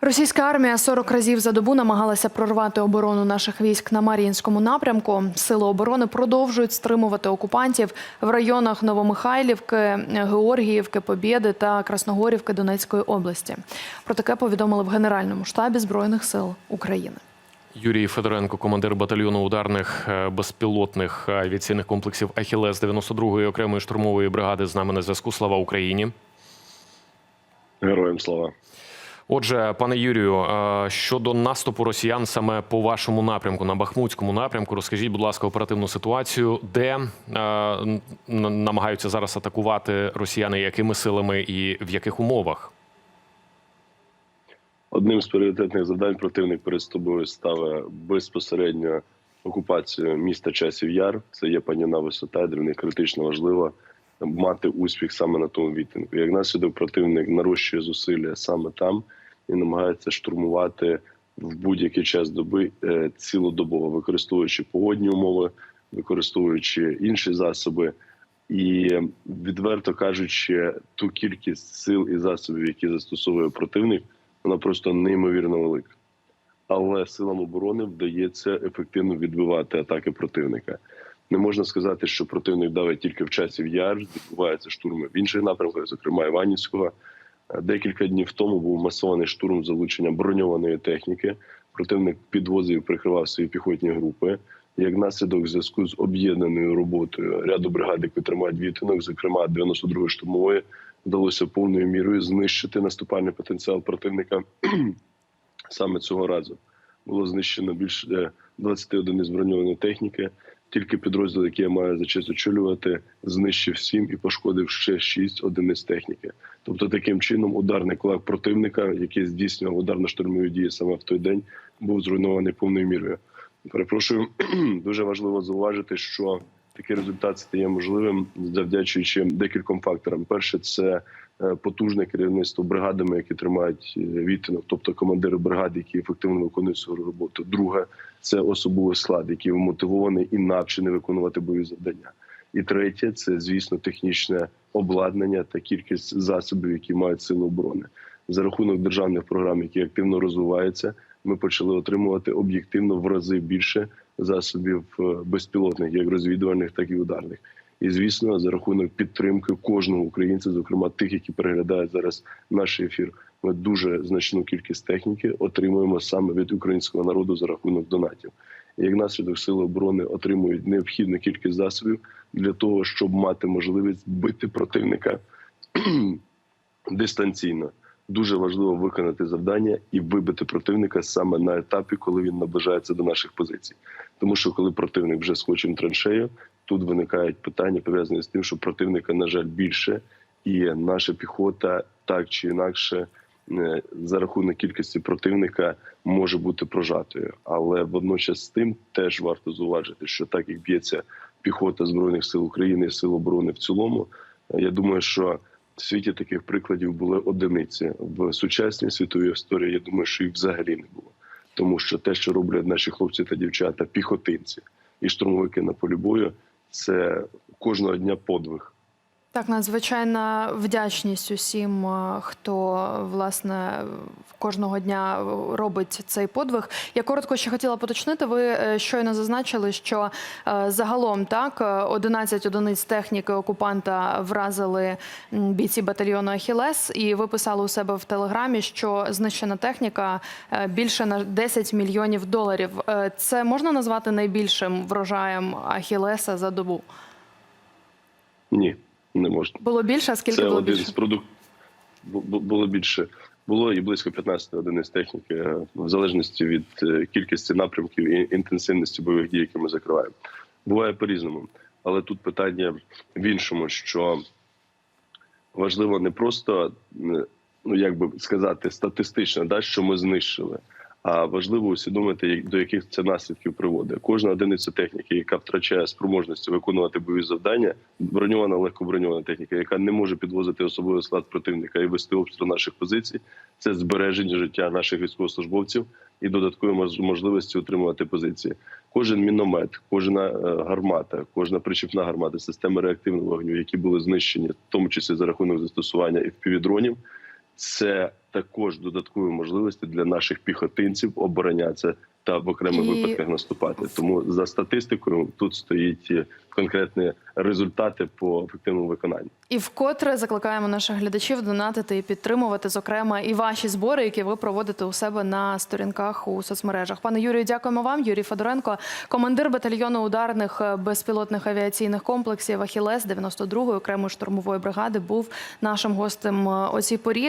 Російська армія 40 разів за добу намагалася прорвати оборону наших військ на Мар'їнському напрямку. Сили оборони продовжують стримувати окупантів в районах Новомихайлівки, Георгіївки, Побєди та Красногорівки Донецької області. Про таке повідомили в Генеральному штабі Збройних сил України. Юрій Федоренко, командир батальйону ударних е, безпілотних авіаційних комплексів Ахілес 92-ї окремої штурмової бригади з нами на зв'язку. Слава Україні. Героям слава. Отже, пане Юрію, е, щодо наступу росіян саме по вашому напрямку, на Бахмутському напрямку, розкажіть, будь ласка, оперативну ситуацію, де е, намагаються зараз атакувати росіяни, якими силами і в яких умовах? Одним з пріоритетних завдань противник перед собою ставить безпосередньо окупацію міста Часів Яр. Це є паніна висота, для них критично важливо мати успіх саме на тому відтинку. Як наслідок, противник нарощує зусилля саме там і намагається штурмувати в будь-який час доби е, цілодобово, використовуючи погодні умови, використовуючи інші засоби. І відверто кажучи, ту кількість сил і засобів, які застосовує противник, вона просто неймовірно велика. Але силам оборони вдається ефективно відбивати атаки противника. Не можна сказати, що противник давить тільки в часів яр, відбуваються штурми в інших напрямках, зокрема Іванівського. Е, Декілька днів тому був масований штурм з залученням броньованої техніки. Противник підвозив, прикривав свої піхотні групи. Як наслідок, в зв'язку з об'єднаною роботою ряду бригад, які тримають відтинок, зокрема 92-ї штурмової, вдалося повною мірою знищити наступальний потенціал противника саме цього разу. Було знищено більше 20 одиниць броньованої техніки. Тільки підрозділ, який я маю за честь очолювати, знищив сім і пошкодив ще шість одиниць техніки. Тобто, таким чином, ударний кулак противника, який здійснював ударно-штурмові дії саме в той день, був зруйнований повною мірою. Перепрошую, дуже важливо зауважити, що такий результат стає можливим завдячуючи декільком факторам. Перше, це е, потужне керівництво бригадами, які тримають е, відтинок, тобто командири бригад, які ефективно виконують свою роботу. Друге, це особовий склад, який мотивований і навчений виконувати бойові завдання. І третє, це звісно технічне обладнання та кількість засобів, які мають сили оборони. За рахунок державних програм, які активно розвиваються, ми почали отримувати об'єктивно в рази більше засобів е, безпілотних, як розвідувальних, так і ударних. І звісно, за рахунок підтримки кожного українця, зокрема тих, які переглядають зараз наш ефір, ми дуже значну кількість техніки отримуємо саме від українського народу за рахунок донатів. Як наслідок сили оборони отримують необхідну кількість засобів для того, щоб мати можливість бити противника дистанційно. Дуже важливо виконати завдання і вибити противника саме на етапі, коли він наближається до наших позицій. Тому що коли противник вже скочив траншею, тут виникають питання пов'язані з тим, що противника, на жаль, більше, і наша піхота так чи інакше е, за рахунок кількості противника може бути прожатою. Але водночас з тим теж варто зауважити, що так як б'ється піхота збройних сил України і сил оборони в цілому, е, я думаю, що в світі таких прикладів були одиниці в сучасній світовій історії. Я думаю, що їх взагалі не було, тому що те, що роблять наші хлопці та дівчата, піхотинці і штурмовики на полі бою, це кожного дня подвиг. Так, надзвичайна вдячність усім, е, хто власне кожного дня робить цей подвиг. Я коротко ще хотіла поточнити. Ви е, щойно зазначили, що е, загалом так е, 11 одиниць техніки окупанта вразили бійці батальйону Ахілес, і ви писали у себе в телеграмі, що знищена техніка більше на 10 мільйонів доларів. Це можна назвати найбільшим врожаєм Ахілеса за добу? Ні, не можна. Було більше, а скільки Це було один більше? з продуктів. Було більше. Було і близько 15 одиниць техніки, е, в залежності від е, кількості напрямків і інтенсивності бойових дій, які ми закриваємо. Буває по-різному. Але тут питання в іншому, що важливо не просто е, ну як би сказати статистично, да, що ми знищили. Важливо усвідомити, до яких це наслідків приводить. Кожна одиниця техніки, яка втрачає спроможності виконувати бойові завдання, броньована легкоброньована техніка, яка не може підвозити особовий склад противника і вести обстріл наших позицій, це збереження життя наших військовослужбовців і додаткові мож- можливості утримувати позиції. Кожен міномет, кожна е, гармата, кожна причіпна гармата, системи реактивного вогню, які були знищені, в тому числі за рахунок застосування і дронів, це також додаткові можливості для наших піхотинців оборонятися та в окремих І- випадках наступати. Тому за статистикою тут стоїть е, конкретні результати по ефективному виконанню. І вкотре закликаємо наших глядачів донатити і підтримувати, зокрема, і ваші збори, які ви проводите у себе на сторінках у соцмережах. Пане Юрію, дякуємо вам. Юрій Федоренко, командир батальйону ударних е, безпілотних авіаційних комплексів Ахілес 92-ї окремої штурмової бригади, був нашим гостем е, цій порі.